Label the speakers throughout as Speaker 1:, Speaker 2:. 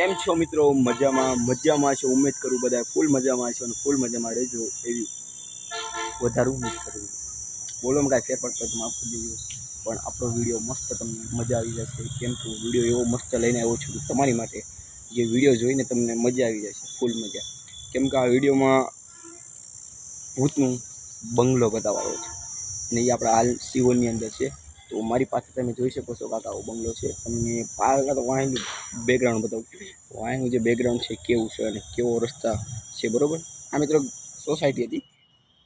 Speaker 1: કેમ છો મિત્રો? મજામાં મજામાં છો? ઉમેદ કરું બધા ફૂલ મજામાં છો અને ફૂલ મજામાં રહેજો એવી વધારે ઉમેદ કરું. બોલો કાંઈ ફેરફાર તો માફ દેજો. પણ આપણો વીડિયો મસ્ત તમને મજા આવી જશે. કેમ કે વીડિયો એવો મસ્ત લઈને આવ્યો છું તમારી માટે જે વીડિયો જોઈને તમને મજા આવી જશે, ફૂલ મજા. કેમ કે આ વિડીયોમાં ભૂતનું બંગલો બતાવવાનો છે. અને એ આપણા હાલ સિવોલની અંદર છે. તો મારી પાસે તમે જોઈ શકો છો કાકા આવો બંગલો છે. તમને પાછળ તો વાંયનું બેકગ્રાઉન્ડ બતાવું. વાંયનું જે બેકગ્રાઉન્ડ છે, કેવું છે અને કેવો રસ્તા છે, બરાબર? આ મિત્રો સોસાયટી હતી.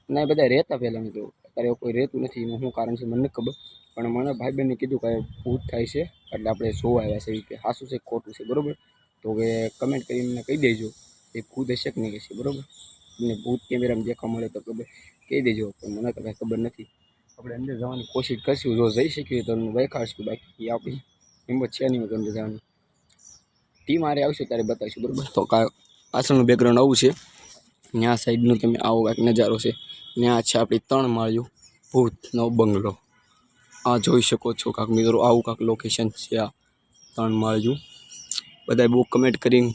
Speaker 1: અને આ બધા રહેતા પહેલાં મિત્રો. અત્યારે કોઈ રહેતું નથી. એનું શું કારણ છે, મને ખબર. પણ મને ભાઈ બહેને કીધું કે ભૂત થાય છે. એટલે આપણે જોવા આવ્યા છે કે સાસું છે, ખોટું છે, બરાબર? તો કે કમેન્ટ કરીને મને કહી દેજો એ ભૂત હશે કે નહીં હશે, બરાબર? તમને ભૂત કેમેરામાં દેખવા મળે તો ખબર. કહી દેજો, પણ મને તો કાંઈ ખબર નથી. આપણે અંદર જવાની કોશિશ કરશું. જો જઈ શકીએ તો દેખાડશું. બાકી આપણી હિંમત છે નહીં અંદર જવાની. ટીમ આરે આવશે ત્યારે બતાવીશું, બરાબર? તો કા પાછળનું બેકગ્રાઉન્ડ આવું છે. ત્યાં સાઈડનું તમે આવો કાંઈક નજારો છે. ત્યાં છે આપણી ત્રણ માળિયું ભૂતનો બંગલો. આ જોઈ શકો છો કાંક મિત્રો, આવું કાંક લોકેશન છે આ ત્રણ માળિયું. બધાએ બહુ કમેન્ટ કરીને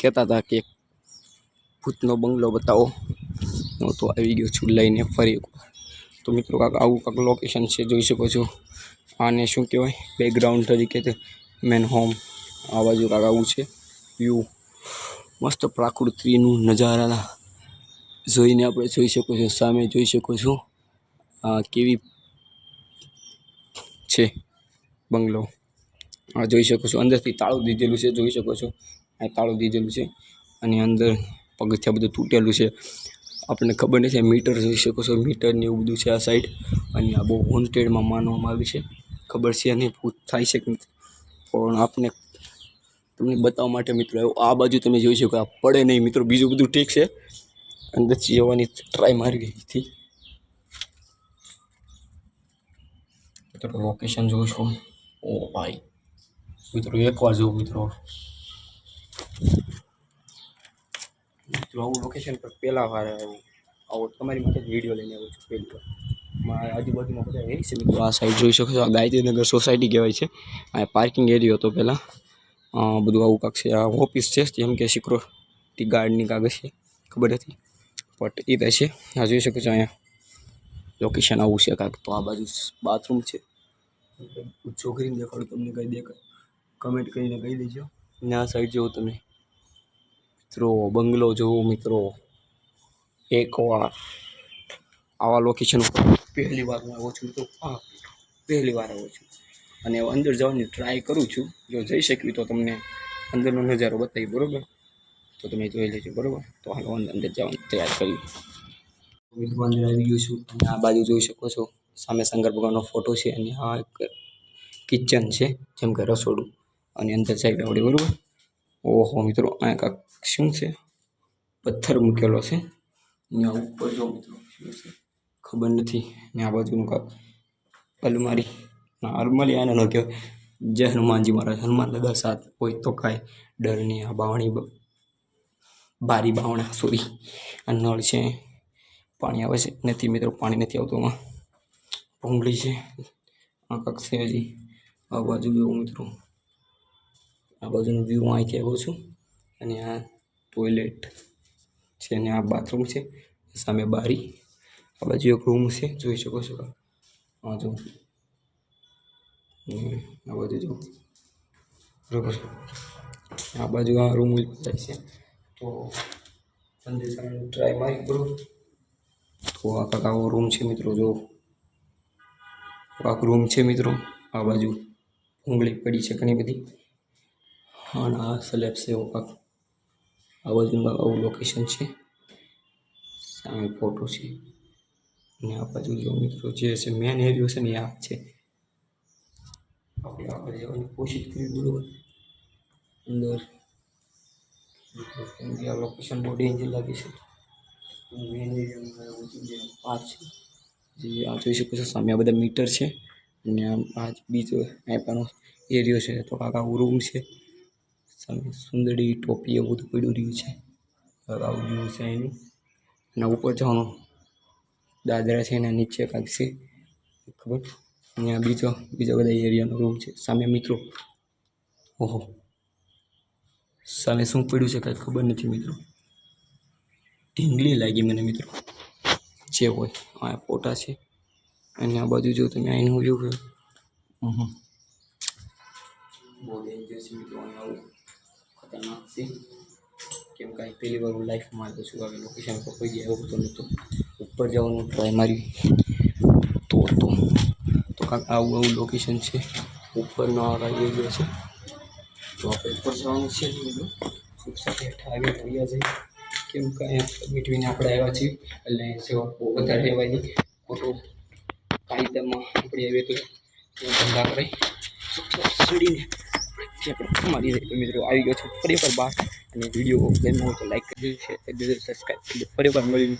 Speaker 1: કહેતા હતા કે ભૂતનો બંગલો બતાવો. હું તો આવી ગયો છું લઈને ફરી એકવાર. તો મિત્રો કાંક આવું કાંક લોકેશન છે, જોઈ શકો છો. આને શું કહેવાય? બેકગ્રાઉન્ડ તરીકે મેન હોમ આ બાજુ કાંક આવું છે. વ્યૂ મસ્ત પ્રાકૃતિનું નજારા જોઈને આપણે જોઈ શકો છો, સામે જોઈ શકો છો. આ કેવી છે બંગલો. આ જોઈ શકો છો, અંદરથી તાળું દીધેલું છે, જોઈ શકો છો. આ તાળું દીધેલું છે અને અંદર પગથિયા બધું તૂટેલું છે. આપણને ખબર નથી મીટર જોઈ શકો છો, મીટર ને એવું બધું છે આ સાઈડ અને આ બહુ વોન્ટેડમાં માનવામાં આવ્યું છે. ખબર છે નહીં ભૂત થાય છે પણ આપને તમને બતાવવા માટે મિત્રો આ બાજુ તમે જોઈ શકો, આ પડે નહીં મિત્રો, બીજું બધું ઠીક છે. અંદરથી જવાની ટ્રાય મારી ગઈ હતી. મિત્રો લોકેશન જોઉં છું. ઓ ભાઈ. મિત્રો, એકવાર જોઉં, મિત્રો. મિત્રો, આવું લોકેશન પર પહેલા વાર આવું આવો, તમારી માટે વીડિયો લઈને આવ્યો છું પહેલી વાર. આજુબાજુમાં બધા એ છે મિત્રો. આ સાઈડ જોઈ શકો છો, આ ગાયત્રીનગર સોસાયટી કહેવાય છે. આ પાર્કિંગ એરિયો હતો પહેલાં. બધું આવું કાંક છે. આ ઓફિસ છે જેમ કે સિક્યોરિટી ગાર્ડની કાગળ છે ખબર નથી બટ એ થાય છે. આ જોઈ શકો છો અહીંયા લોકેશન આવું છે કાંક. તો આ બાજુ બાથરૂમ છે. છોકરીને દેખાડું તમને કંઈ દેખાય. કમેન્ટ કરીને કહી દેજો. ને આ સાઈડ જુઓ તમે. મિત્રો બંગલો જુઓ મિત્રો. એકવાર આવા લોકેશન પહેલી વાર હું આવ્યો છું. તો હા પહેલી વાર આવ્યો છું. અને અંદર જવાની ટ્રાય કરું છું. જો જઈ શક્યું તો તમને અંદરનો નજારો બતાવી, બરાબર? તો તમે જોઈ લેજો, બરાબર? તો હાલો અંદર જવાની તૈયાર કરી. અંદર આવી ગયું છું. અને આ બાજુ જોઈ શકો છો, સામે શંકર ભગવાનનો ફોટો છે અને આ એક કિચન છે, જેમ કે રસોડું. અને અંદર સાઈડ આવડી, બરાબર? ઓહો, મિત્રો આ કાંક શું છે? પથ્થર મૂકેલો છે. અહીંયા ઉપર જો મિત્રો, શું છે? ખબર નથી. ને આ બાજુનું કાંક અલમારી. ના અલમારી આને ન કહેવાય. જય હનુમાનજી મહારાજ, હનુમાન દાદા સાથ હોય તો કાંઈ ડર નહીં, આ બાવણી બારી બાવણા સોરી આ નળ છે, પાણી આવે છે. નથી મિત્રો, પાણી નથી આવતું એમાં ભૂંગળી છે. આ કક્ષે હજી. આ બાજુ જોઉં મિત્રો, આ બાજુનું વ્યૂ અહીંથી આવ્યો છું. અને આ ટોયલેટ છે અને આ બાથરૂમ છે. સામે બારી. આ બાજુ એક રૂમ છે. જોઈ શકો છો. આ જો આ બાજુ જો. બરોબર. આ બાજુ આ રૂમ જાય છે. તો અંદર સામે ટ્રાય મારી, બરોબર. તો આ કાંક આવો રૂમ છે મિત્રો, જો. આખો રૂમ છે મિત્રો, આ બાજુ. ઉંગળી પડી છે ઘણી બધી. અને આ સ્લેબ છે એવો કાંક. આ બાજુમાં આવું લોકેશન છે. સામે ફોટો છે. અને આ બાજુ જો મિત્રો જે છે મેન એરિયો છે ને આ છે. આપણે જવાની કોશિશ કરી બરોબર. અંદર. આ લોકેશન બહુ ડેન્જર લાગે છે. મેન એરિયામાં પાર્ક છે. જે આ જોઈ શકો છો સામે આ બધા મીટર છે. અને આ બીજો પણ એરિયો છે. તો કાંક રૂમ છે. સામે સુંદરી ટોપી એવું બધું પડ્યું રહ્યું છે. કાંક આવું વ્યૂ છે એનું. અને ઉપર જવાનું દાદરા છે એના નીચે કાંઈક છે. ખબર? અહીંયા બીજો, બીજા બધા એરિયાનો રૂમ છે. સામે મિત્રો. ઓહો. સામે શું પડ્યું છે કાંઈ ખબર નથી મિત્રો. ઢીંગલી લાગી મને મિત્રો. જે હોય. આ ફોટા છે. અને આ બાજુ જો તમે આઈનું વ્યૂ કરો. બહુ ડેન્જર છે મિત્રો આવું. ખતરનાક છે. કેમ કાંઈ પહેલી વાર હું લાઈફમાં આવ્યો છું. આવી લોકેશન પર કોઈ ગયા આવ્યો હતો નહોતો ઉપર જવાનું ટ્રાય મારી તો તો. આવું આવું લોકેશન છે. ઉપરનો આ કાંઈ એરિયો છે. તો આપણે ઉપર જવાનું છે. ખૂબ સાથે આવી રહ્યા જઈએ. કેમ કે અહીંયા મીઠવીને આપણે આવ્યા છીએ. એટલે સેવા બહુ વધારે રહેવાય ખોટો કાયદામાં આપણે આવીએ તો ધંધા કરાય સડીને આપણે મારી જાય મિત્રો આવી ગયો છું, ફરી વાર બહાર. અને વીડિયો ગમ્યો હોય તો લાઈક કરજો શેર કરી દેજો સબસ્ક્રાઈબ કરી દેજો ફરી વાર મળીને